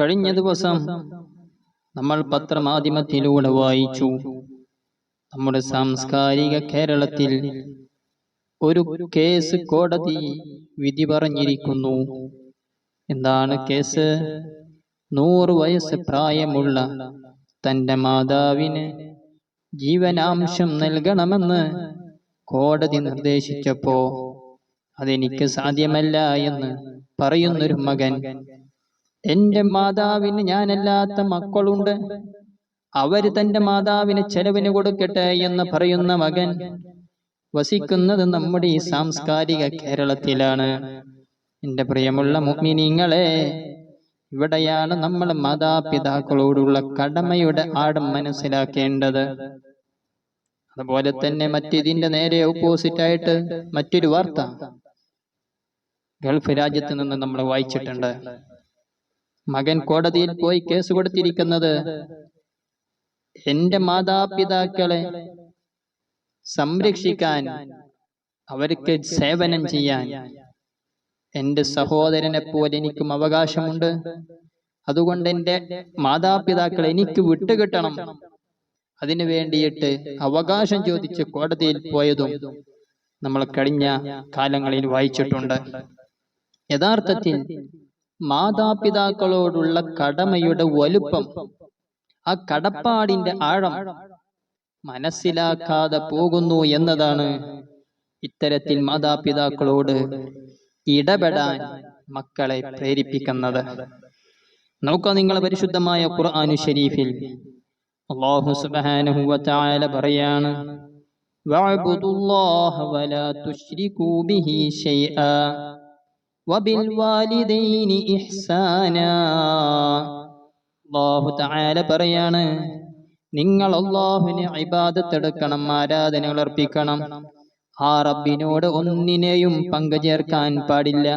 കഴിഞ്ഞ ദിവസം നമ്മൾ പത്രമാധ്യമത്തിലൂടെ വായിച്ചു. നമ്മുടെ സാംസ്കാരിക കേരളത്തിൽ ഒരു കേസ് കോടതി വിധി പറഞ്ഞിരിക്കുന്നു. എന്താണ് കേസ്? നൂറ് വയസ്സ് പ്രായമുള്ള തന്റെ മാതാവിന് ജീവനാംശം നൽകണമെന്ന് കോടതി നിർദ്ദേശിച്ചപ്പോ അതെനിക്ക് സാധ്യമല്ല എന്ന് പറയുന്നൊരു മകൻ എന്റെ മാതാവിന് ഞാനല്ലാത്ത മക്കളുണ്ട്. അവർ തന്റെ മാതാവിന് ചെലവിന് കൊടുക്കട്ടെ എന്ന് പറയുന്ന മകൻ വസിക്കുന്നത് നമ്മുടെ ഈ സാംസ്കാരിക കേരളത്തിലാണ്. എന്റെ പ്രിയമുള്ള മുഗ്മിനിങ്ങളെ ഇവിടെയാണ് നമ്മൾ മാതാപിതാക്കളോടുള്ള കടമയുടെ ആഴം മനസ്സിലാക്കേണ്ടത്. അതുപോലെ തന്നെ മറ്റിതിന്റെ നേരെ ഓപ്പോസിറ്റ് ആയിട്ട് മറ്റൊരു വാർത്ത ഗൾഫ് രാജ്യത്ത് നിന്ന് നമ്മൾ വായിച്ചിട്ടുണ്ട്. മകൻ കോടതിയിൽ പോയി കേസ് കൊടുത്തിരിക്കുന്നത് എന്റെ മാതാപിതാക്കളെ സംരക്ഷിക്കാൻ അവർക്ക് സേവനം ചെയ്യാൻ എന്റെ സഹോദരനെ പോലെ എനിക്കും അവകാശമുണ്ട്. അതുകൊണ്ട് എന്റെ മാതാപിതാക്കൾ എനിക്ക് വിട്ടുകിട്ടണം അതിനു വേണ്ടിയിട്ട് അവകാശം ചോദിച്ച് കോടതിയിൽ പോയതും നമ്മൾ കഴിഞ്ഞ കാലങ്ങളിൽ വായിച്ചിട്ടുണ്ട്. യഥാർത്ഥത്തിൽ മാതാപിതാക്കളോടുള്ള കടമയുടെ വലുപ്പം ആ കടപ്പാടിന്റെ ആഴം മനസ്സിലാക്കാതെ പോകുന്നു എന്നതാണ് ഇത്തരത്തിൽ മാതാപിതാക്കളോട് ഇടപെടാൻ മക്കളെ പ്രേരിപ്പിക്കുന്നത്. നോക്കുക നിങ്ങൾ പരിശുദ്ധമായ ഖുർആാനു ഷരീഫിൽ അള്ളാഹു സുബ്ഹാനഹു വതആല പറയാണ് വഅബ്ദുല്ലാഹ വലാ തുശ്രികൂ ബിഹി ശൈആ ഇഹ്സാന. അള്ളാഹു തആല പറയാണ് നിങ്ങൾ അള്ളാഹുവിനെ ഇബാദത്തെടുക്കണം ആരാധനകൾ അർപ്പിക്കണം. ആ റബ്ബിനോട് ഒന്നിനെയും പങ്കു ചേർക്കാൻ പാടില്ല.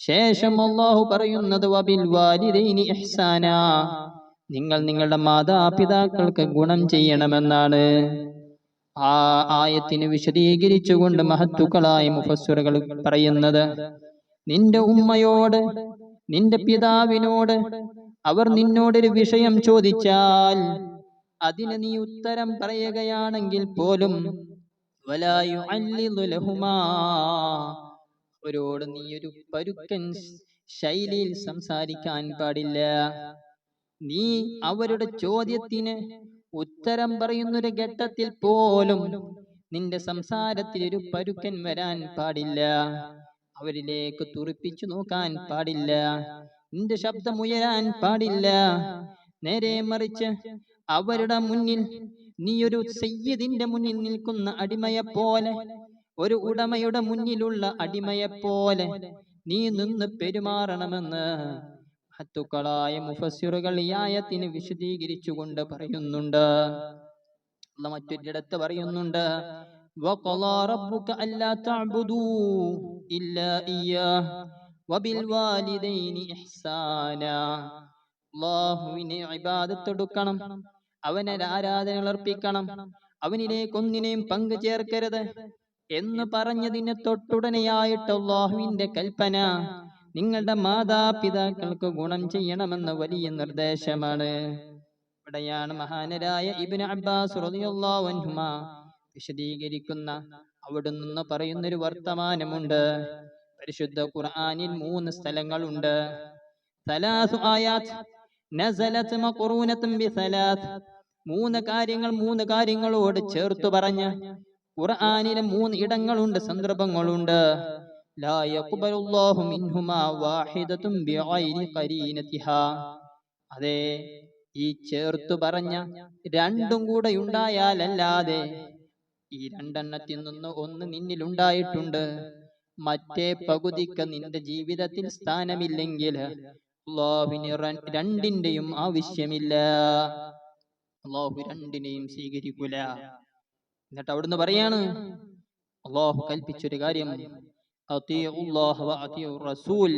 ശേഷം അള്ളാഹു പറയുന്നത് വബിൽ വാലിദൈനി ഇഹ്സാന. നിങ്ങൾ നിങ്ങളുടെ മാതാപിതാക്കൾക്ക് ഗുണം ചെയ്യണമെന്നാണ്. ആ ആയത്തിന് വിശദീകരിച്ചുകൊണ്ട് മഹത്തുക്കളായ മുഫസ്സുറുകൾ പറയുന്നത് നിന്റെ ഉമ്മയോട് നിന്റെ പിതാവിനോട് അവർ നിന്നോടൊരു വിഷയം ചോദിച്ചാൽ അതിന് നീ ഉത്തരം പറയുകയാണെങ്കിൽ പോലും അവരോട് നീ ഒരു പരുക്കൻ ശൈലിയിൽ സംസാരിക്കാൻ പാടില്ല. നീ അവരുടെ ചോദ്യത്തിന് ഉത്തരം പറയുന്നൊരു ഘട്ടത്തിൽ പോലും നിന്റെ സംസാരത്തിൽ ഒരു പരുക്കൻ വരാൻ പാടില്ല. അവരിലേക്ക് തുറിപ്പിച്ചു നോക്കാൻ പാടില്ല നിന്റെ ശബ്ദം ഉയരാൻ പാടില്ല നേരെ മറിച്ച് അവരുടെ മുന്നിൽ നീ ഒരു സയ്യിദിന്റെ മുന്നിൽ നിൽക്കുന്ന അടിമയെ പോലെ ഒരു ഉടമയുടെ മുന്നിലുള്ള അടിമയെ പോലെ നീ നിന്ന് പെരുമാറണമെന്ന് ഹത്തുക്കളായ മുഫസ്സിറുകൾ ഈ ആയത്തിന് വിശദീകരിച്ചുകൊണ്ട് പറയുന്നുണ്ട് അള്ളാഹ് മറ്റൊരിടത്ത് പറയുന്നുണ്ട് وقضى ربك ألا تعبدوا إلا إياه وبالوالدين إحسانا അള്ളാഹുവിനെ ഇബാദത്തെടുക്കണം അവനെ ആരാധനകൾ അർപ്പിക്കണം അവനിലേക്ക് ഒന്നിനെയും പങ്കു ചേർക്കരുത് എന്ന് പറഞ്ഞതിന് തൊട്ടുടനെയായിട്ട് അള്ളാഹുവിന്റെ കൽപ്പന നിങ്ങളുടെ മാതാപിതാക്കൾക്ക് ഗുണം ചെയ്യണമെന്ന വലിയ നിർദ്ദേശമാണ് ഇവിടെയാണ് മഹാനരായ ഇബ്നു അബ്ബാസ് റളിയല്ലാഹു അൻഹുമ വിശദീകരിക്കുന്ന അവിടെ നിന്ന് പറയുന്നൊരു വർത്തമാനമുണ്ട്. പരിശുദ്ധ ഖുർആനിൽ മൂന്ന് സ്ഥലങ്ങളുണ്ട്. മൂന്ന് കാര്യങ്ങൾ മൂന്ന് കാര്യങ്ങളോട് ചേർത്തു പറഞ്ഞ് ഖുർആനിലെ മൂന്ന് ഇടങ്ങളുണ്ട് സന്ദർഭങ്ങളുണ്ട്. അതെ ഈ ചേർത്തു പറഞ്ഞ രണ്ടും കൂടെ ഉണ്ടായാലല്ലാതെ ഈ രണ്ടെണ്ണത്തിൽ നിന്ന് ഒന്ന് നിന്നിൽ ഉണ്ടായിട്ടുണ്ട് മറ്റേ പകുതിക്ക് നിന്റെ ജീവിതത്തിൽ സ്ഥാനമില്ലെങ്കിൽ അള്ളാഹുവിന് ര- രണ്ടിന്റെയും ആവശ്യമില്ല അള്ളാഹു രണ്ടിനെയും സ്വീകരിക്കൂല എന്നിട്ട് അവിടുന്ന് പറയാണ് അള്ളാഹു കൽപ്പിച്ചൊരു കാര്യം أطيعوا الله وأطيعوا الرسول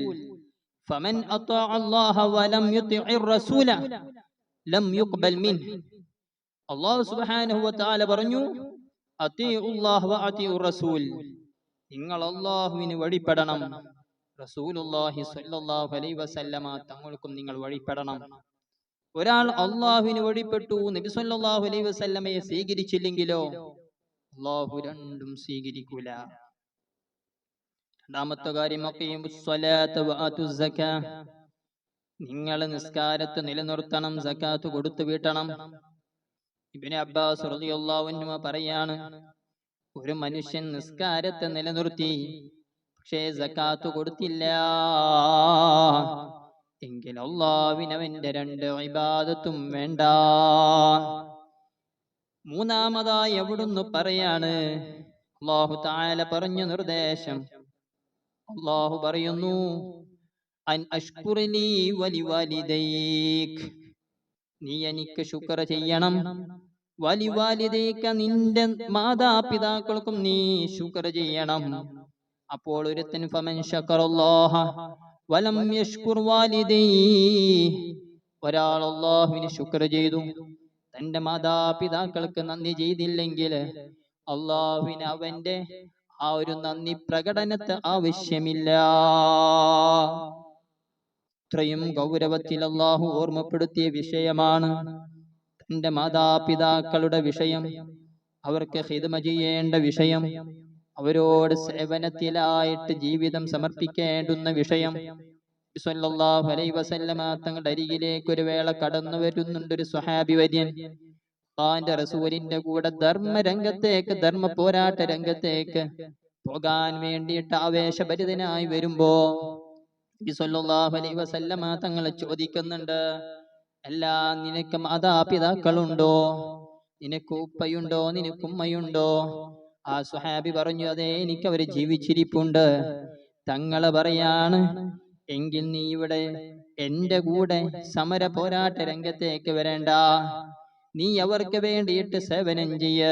فمن أطاع الله ولم يطع الرسول لم يقبل منه അള്ളാഹു സുബ്ഹാനഹു വതആല പറഞ്ഞു അത്തിഉല്ലാഹ് വഅത്തിഉർ റസൂൽ. നിങ്ങൾ അള്ളാഹുവിന് വഴിപ്പെടണം. റസൂലുള്ളാഹി സ്വല്ലല്ലാഹു അലൈഹി വസല്ലമ തങ്ങൾക്കും നിങ്ങൾ വഴിപ്പെടണം. ഒരാൾ അള്ളാഹുവിന് വഴിപ്പെട്ടു നബി സല്ലല്ലാഹു അലൈഹി വസല്ലമയെ സ്വീകരിച്ചില്ലെങ്കിലോ? അള്ളാഹു രണ്ടും സ്വീകരിക്കൂല. രണ്ടാമത്തെ കാര്യം അഖീമുസ് സ്വലാത്ത വആതുസ് സക്കാ. നിങ്ങൾ നിസ്കാരത്തെ നിലനിർത്തണം സക്കാത്ത് കൊടുത്തു വീട്ടണം ഇബ്നു അബ്ബാസ് റളിയല്ലാഹു അൻഹു പറയാണ് ഒരു മനുഷ്യൻ നിസ്കാരത്തെ നിലനിർത്തി പക്ഷേ സക്കാത്ത് കൊടുത്തില്ല. എങ്കിൽ അള്ളാവിനവന്റെ രണ്ട് ഇബാദത്തും വേണ്ട. മൂന്നാമതായി എവിടുന്ന് പറയാണ് അള്ളാഹു താല പറഞ്ഞു നിർദ്ദേശം. അള്ളാഹു പറയുന്നു അൻ അഷ്കുറിനി വലി വാലിദൈക്. നീ എനിക്ക് ശുക്ർ ചെയ്യണം. വലി വാലിദൈക നിന്റെ മാതാപിതാക്കൾക്കും നീ ശുക്ർ ചെയ്യണം. അപ്പോൾ ഒരുത്തൻ ഫമൻ ശക്കറല്ലാഹ വലം യഷ്കുർ വാലിദൈ. ഒരാൾ അള്ളാഹുവിന് ശുക്ർ ചെയ്തു. തന്റെ മാതാപിതാക്കൾക്ക് നന്ദി ചെയ്തില്ലെങ്കിൽ അള്ളാഹുവിന് അവന്റെ ആ ഒരു നന്ദി പ്രകടനത്തെ ആവശ്യമില്ല. ഇത്രയും ഗൗരവത്തിൽ അള്ളാഹു ഓർമ്മപ്പെടുത്തിയ വിഷയമാണ് തന്റെ മാതാപിതാക്കളുടെ വിഷയം. അവർക്ക് ഹിതമ ചെയ്യേണ്ട വിഷയം. അവരോട് സേവനത്തിലായിട്ട് ജീവിതം സമർപ്പിക്കേണ്ടുന്ന വിഷയം. സല്ലല്ലാഹു അലൈഹി വസല്ലമ തങ്ങളുടെ അരികിലേക്ക് ഒരു വേള കടന്നു വരുന്നുണ്ട് ഒരു സ്വഹാബി വര്യൻ. ഖുർആന്റെ റസൂലിന്റെ കൂടെ ധർമ്മ രംഗത്തേക്ക് ധർമ്മ പോരാട്ട രംഗത്തേക്ക് പോകാൻ വേണ്ടിയിട്ട് ആവേശഭരിതനായി വരുമ്പോ അലൈഹി വസല്ലമ തങ്ങളെ ചോദിക്കുന്നുണ്ട് അല്ല നിനക്ക് മാതാപിതാക്കളുണ്ടോ? നിനക്ക് ഉപ്പയുണ്ടോ? നിനക്ക് ഉമ്മയുണ്ടോ? ആ സുഹാബി പറഞ്ഞു അതെ എനിക്ക് അവർ ജീവിച്ചിരിപ്പുണ്ട്. തങ്ങളെ പറയാണ് എങ്കിൽ നീ ഇവിടെ എന്റെ കൂടെ സമര പോരാട്ട രംഗത്തേക്ക് വരേണ്ട. നീ അവർക്ക് വേണ്ടിയിട്ട് സേവനം ചെയ്യ.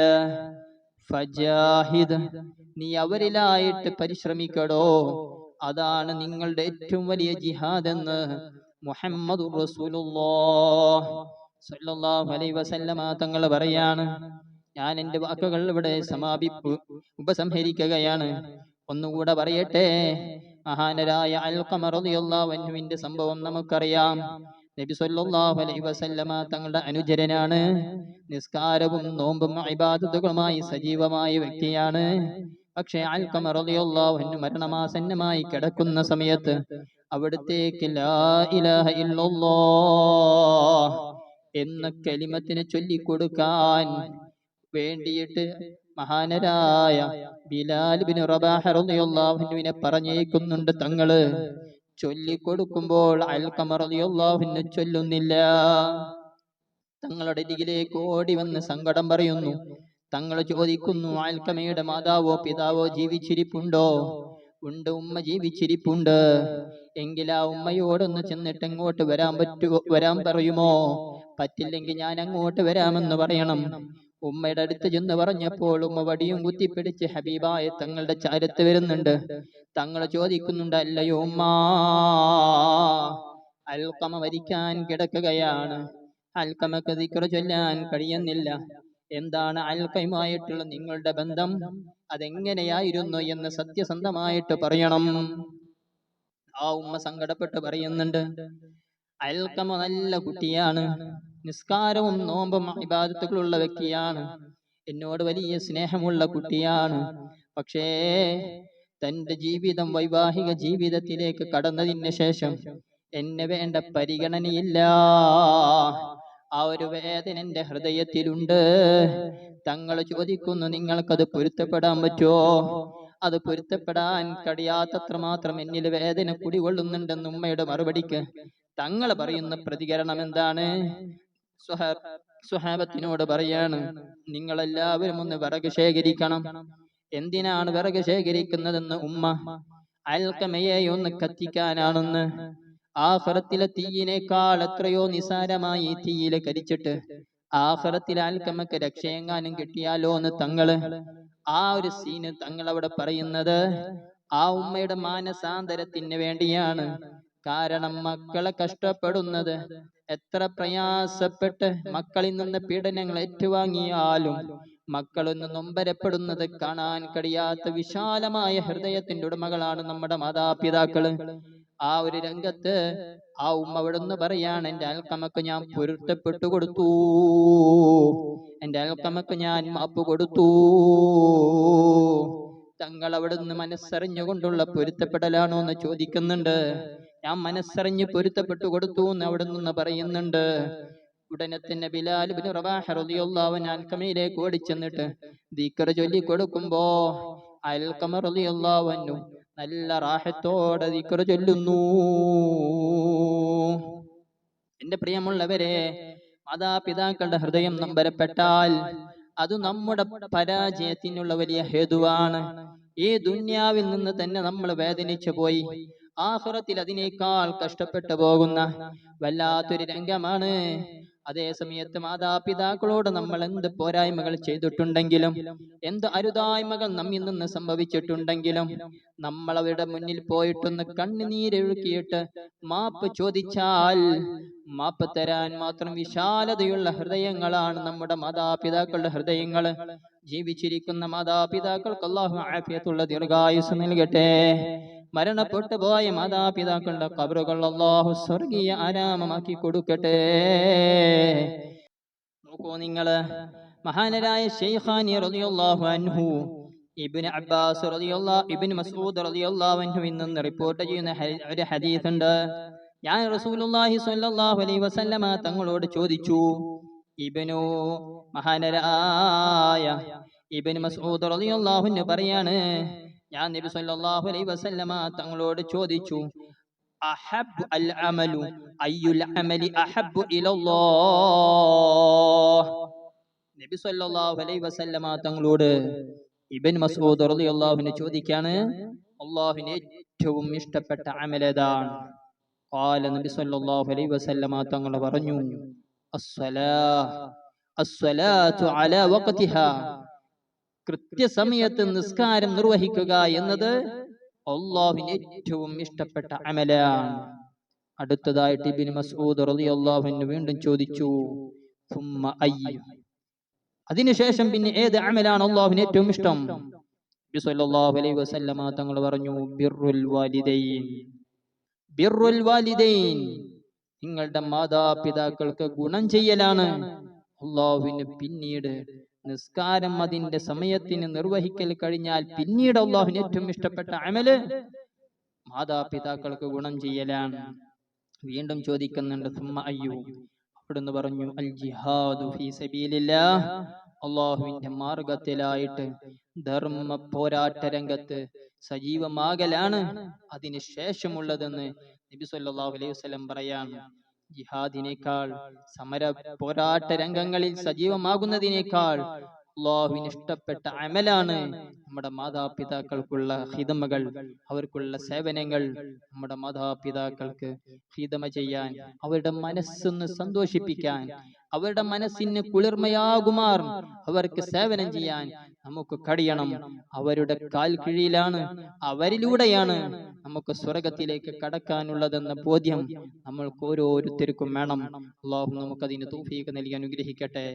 ഫജാഹിദ് നീ അവരിലായിട്ട് പരിശ്രമിക്കടോ. അതാണ് നിങ്ങളുടെ ഏറ്റവും വലിയ ജിഹാദ് എന്ന് മുഹമ്മദ് തങ്ങൾ പറയാണ്. ഞാൻ എന്റെ വാക്കുകൾ ഇവിടെ സമാപിപ്പ് ഉപസംഹരിക്കുകയാണ്. ഒന്നുകൂടെ പറയട്ടെ. മഹാനരായ അൽ അൻഹുവിന്റെ സംഭവം നമുക്കറിയാം. നബി സല്ലല്ലാഹു അലൈഹി വസല്ലമ തങ്ങളുടെ അനുചരനാണ്. നിസ്കാരവും നോമ്പും ഇബാദത്തുകളുമായി സജീവമായ വ്യക്തിയാണ്. പക്ഷേ അൽക്കമറിയുള്ള റളിയല്ലാഹു അൻഹു മരണമാസന്നമായി കിടക്കുന്ന സമയത്ത് അവിടത്തേക്ക് ലാ ഇലാഹ ഇല്ലല്ലാഹ് എന്ന കലിമത്തിനെ ചൊല്ലിക്കൊടുക്കാൻ വേണ്ടിയിട്ട് മഹാനരായ ബിലാൽ ബിൻ റബാഹ പറഞ്ഞേക്കുന്നുണ്ട് തങ്ങൾ. ചൊല്ലിക്കൊടുക്കുമ്പോൾ അൻഹു ചൊല്ലുന്നില്ല. തങ്ങളുടെ അരികിലേക്ക് ഓടി വന്ന് സങ്കടം പറയുന്നു. തങ്ങൾ ചോദിക്കുന്നു ആൽക്കമയുടെ മാതാവോ പിതാവോ ജീവിച്ചിരിപ്പുണ്ടോ? ഉണ്ട് ഉമ്മ ജീവിച്ചിരിപ്പുണ്ട്. എങ്കിൽ ആ ഉമ്മയോടൊന്ന് ചെന്നിട്ട് എങ്ങോട്ട് വരാൻ പറ്റുമോ വരാൻ പറയുമോ? പറ്റില്ലെങ്കിൽ ഞാൻ അങ്ങോട്ട് വരാമെന്ന് പറയണം. ഉമ്മയുടെ അടുത്ത് ചെന്ന് പറഞ്ഞപ്പോൾ ഉമ്മ വടിയും കുത്തിപ്പിടിച്ച് ഹബീബായ തങ്ങളുടെ ചാരത്ത് വരുന്നുണ്ട്. തങ്ങൾ ചോദിക്കുന്നുണ്ട് അല്ലയോ ഉമ്മ അൽക്കമ മരിക്കാൻ കിടക്കുകയാണ്. അൽക്കമക്ക് ദിക്കറ ചൊല്ലാൻ കഴിയുന്നില്ല. എന്താണ് അൽക്കയുമായിട്ടുള്ള നിങ്ങളുടെ ബന്ധം? അതെങ്ങനെയായിരുന്നു എന്ന് സത്യസന്ധമായിട്ട് പറയണം. ആ ഉമ്മ സങ്കടപ്പെട്ട് പറയുന്നുണ്ട് അൽക്കമ നല്ല കുട്ടിയാണ് നിസ്കാരവും നോമ്പും ഇബാദത്തുകളുള്ള വ്യക്തിയാണ് എന്നോട് വലിയ സ്നേഹമുള്ള കുട്ടിയാണ്. പക്ഷേ തന്റെ ജീവിതം വൈവാഹിക ജീവിതത്തിലേക്ക് കടന്നതിന് ശേഷം എന്നെ വേണ്ട പരിഗണനയില്ല. ആ ഒരു വേദന എന്റെ ഹൃദയത്തിലുണ്ട്. തങ്ങൾ ചോദിക്കുന്നു നിങ്ങൾക്കത് പൊരുത്തപ്പെടാൻ പറ്റുമോ? അത് പൊരുത്തപ്പെടാൻ കഴിയാത്തത്ര മാത്രം എന്നിൽ വേദന കുടികൊള്ളുന്നുണ്ടെന്ന് ഉമ്മയുടെ മറുപടിക്ക്. തങ്ങൾ പറയുന്ന പ്രതികരണം എന്താണ്? സുഹാബത്തിനോട് പറയാണ് നിങ്ങളെല്ലാവരും ഒന്ന് വിറക് ശേഖരിക്കണം. എന്തിനാണ് വിറക് ശേഖരിക്കുന്നതെന്ന് ഉമ്മ? അൽക്കമയെ ഒന്ന് കത്തിക്കാനാണെന്ന്. ആഹ്റത്തിലെ തീയിനേക്കാൾ എത്രയോ നിസാരമായി തീയിലെ കരിച്ചിട്ട് ആഹ്റത്തിലെ അൽക്കമക്ക് രക്ഷയെങ്ങാനും കിട്ടിയാലോ എന്ന് തങ്ങൾ ആ ഒരു സീന് തങ്ങൾ അവിടെ പറയുന്നത് ആ ഉമ്മയുടെ മാനസാന്തരത്തിന് വേണ്ടിയാണ്. കാരണം മക്കളെ കഷ്ടപ്പെടുന്നത് എത്ര പ്രയാസപ്പെട്ട് മക്കളിൽ നിന്ന് പീഡനങ്ങൾ ഏറ്റുവാങ്ങിയാലും മക്കളൊന്ന് നൊമ്പരപ്പെടുന്നത് കാണാൻ കഴിയാത്ത വിശാലമായ ഹൃദയത്തിന്റെ ഉടമകളാണ് നമ്മുടെ മാതാപിതാക്കൾ. ആ ഒരു രംഗത്ത് ആ ഉമ്മ അവിടുന്ന് പറയാണ് എന്റെ അൽക്കമക്ക് ഞാൻ പൊരുത്തപ്പെട്ടു കൊടുത്തു. എന്റെ അൽക്കമക്ക് ഞാൻ മാപ്പ് കൊടുത്തു. തങ്ങൾ അവിടുന്ന് മനസ്സറിഞ്ഞുകൊണ്ടുള്ള പൊരുത്തപ്പെടലാണോ എന്ന് ചോദിക്കുന്നുണ്ട്. ഞാൻ മനസ്സറിഞ്ഞ് പൊരുത്തപ്പെട്ടു കൊടുത്തു എന്ന് അവിടെ നിന്ന് പറയുന്നുണ്ട്. ഉടനെ തന്നെ ബിലാൽ ബിൻ റബാഹ റളിയല്ലാഹു അൻഹു അൽക്കമയിലേക്ക് ഓടിച്ചെന്നിട്ട് ദിക്ർ ചൊല്ലി കൊടുക്കുമ്പോ അൽക്കമ റളിയല്ലാഹു അൻഹു നല്ല റാഹത്തോടെ ദിക്ർ ചൊല്ലുന്നു. എന്റെ പ്രിയമുള്ളവരെ മാതാപിതാക്കളുടെ ഹൃദയം നമ്പരപ്പെട്ടാൽ അത് നമ്മുടെ പരാജയത്തിനുള്ള വലിയ ഹേതുവാണ്. ഈ ദുന്യാവിൽ നിന്ന് തന്നെ നമ്മൾ വേദനിച്ചു പോയി ആഹുറത്തിൽ അതിനേക്കാൾ കഷ്ടപ്പെട്ടു പോകുന്ന വല്ലാത്തൊരു രംഗമാണ് അതേ സമയത്ത് മാതാപിതാക്കളോട് നമ്മൾ എന്ത് പോരായ്മകൾ ചെയ്തിട്ടുണ്ടെങ്കിലും എന്ത് അരുതായ്മകൾ നമ്മിൽ നിന്ന് സംഭവിച്ചിട്ടുണ്ടെങ്കിലും നമ്മൾ അവരുടെ മുന്നിൽ പോയിട്ടൊന്ന് കണ്ണുനീരൊഴുക്കിയിട്ട് മാപ്പ് ചോദിച്ചാൽ മാപ്പ് തരാൻ മാത്രം വിശാലതയുള്ള ഹൃദയങ്ങളാണ് നമ്മുടെ മാതാപിതാക്കളുടെ ഹൃദയങ്ങൾ ജീവിച്ചിരിക്കുന്ന മാതാപിതാക്കൾക്ക് അള്ളാഹു ആഫിയത്തുള്ള ദീർഘായുസ് നൽകട്ടെ. മരണപ്പെട്ടു പോയ മാതാപിതാക്കളുടെ കബറുകൾ അള്ളാഹു സ്വർഗീയ ആരാമമാക്കി കൊടുക്കട്ടെ. നോക്കൂ നിങ്ങൾ മഹാനരായ ഷെയ്ഖാനി റളിയല്ലാഹു അൻഹു ഇബ്നു അബ്ബാസ് റളിയല്ലാഹു ഇബ്നു മസ്ഊദ് റളിയല്ലാഹു അൻഹു നിന്ന് റിപ്പോർട്ട് ചെയ്യുന്ന ഒരു ഹദീസ് ഉണ്ട് ഞാൻ റസൂലുള്ളാഹി സ്വല്ലല്ലാഹു അലൈഹി വസല്ലമ തങ്ങളോട് ചോദിച്ചു. ഇബ്നു മഹാനരായ ഇബ്നു മസ്ഊദ് റളിയല്ലാഹു അൻഹു പറയാണ് ഞാൻ നബി സല്ലല്ലാഹു അലൈഹി വസല്ലമ തങ്ങളോട് ചോദിച്ചു അഹബ്ബു അൽ അമലു അയ്യുൽ അമലി അഹബ്ബു ഇലല്ലാഹ് നബി സല്ലല്ലാഹു അലൈഹി വസല്ലമ തങ്ങളോട് ഇബ്ൻ മസ്ഊദ് റളിയല്ലാഹു അൻഹു ചോദിക്കാണ് അല്ലാഹുവിന് ഏറ്റവും ഇഷ്ടപ്പെട്ട ഏതാണ് ഖാല നബി സല്ലല്ലാഹു അലൈഹി വസല്ലമ തങ്ങൾ പറഞ്ഞു അസ്സലാഹ് അസ്സലാത്തു അലാ വഖതിഹാ കൃത്യസമയത്ത് നിസ്കാരം നിർവഹിക്കുക എന്നത് അള്ളാഹുവിന് ഏറ്റവും ഇഷ്ടപ്പെട്ട അമലാണ്. അടുത്തതായിട്ട് ഇബിൻ മസൂദ് റളിയല്ലാഹു അൻഹു വീണ്ടും ചോദിച്ചു? അതിനുശേഷം പിന്നെ ഏത് അമലാണ് അള്ളാഹുവിന് ഏറ്റവും ഇഷ്ടം? അലൈഹി വസല്ലമ തങ്ങൾ പറഞ്ഞു ബിർറുൽ വാലിദൈൻ. ബിർറുൽ വാലിദൈൻ നിങ്ങളുടെ മാതാപിതാക്കൾക്ക് ഗുണം ചെയ്യലാണ്. അള്ളാഹുവിന് പിന്നീട് നിസ്കാരം അതിന്റെ സമയത്തിന് നിർവഹിക്കൽ കഴിഞ്ഞാൽ പിന്നീട് അള്ളാഹുവിന് ഏറ്റവും ഇഷ്ടപ്പെട്ട അമൽ മാതാപിതാക്കൾക്ക് ഗുണം ചെയ്യലാണ്. വീണ്ടും ചോദിക്കുന്നുണ്ട് സുമ്മ അയ്യോ. അവിടുന്ന് പറഞ്ഞു അൽ ജിഹാദു ഫീ സബീലില്ലാഹ് അള്ളാഹുവിന്റെ മാർഗത്തിലായിട്ട് ധർമ്മ പോരാട്ട രംഗത്ത് സജീവമാകലാണ് അതിന് ശേഷമുള്ളതെന്ന് നബി സല്ലല്ലാഹു അലൈഹി വസല്ലം പറയാണ്. ജിഹാദിനേക്കാൾ സമര പോരാട്ട രംഗങ്ങളിൽ സജീവമാകുന്നതിനേക്കാൾ അള്ളാഹുവിന് ഇഷ്ടപ്പെട്ട അമലാണ് നമ്മുടെ മാതാപിതാക്കൾക്കുള്ള ഹിതമകൾ അവർക്കുള്ള സേവനങ്ങൾ നമ്മുടെ മാതാപിതാക്കൾക്ക് ഹിതമ ചെയ്യാൻ അവരുടെ മനസ്സൊന്ന് സന്തോഷിപ്പിക്കാൻ അവരുടെ മനസ്സിന് കുളിർമയാകുമാർ അവർക്ക് സേവനം ചെയ്യാൻ നമുക്ക് കഴിയണം അവരുടെ കാൽ കീഴിലാണ്. അവരിലൂടെയാണ് നമുക്ക് സ്വർഗത്തിലേക്ക് കടക്കാനുള്ളതെന്ന ബോധ്യം നമ്മൾക്ക് ഓരോരുത്തർക്കും വേണം. അള്ളാഹു നമുക്കതിന് തൗഫീഖ് നൽകി അനുഗ്രഹിക്കട്ടെ.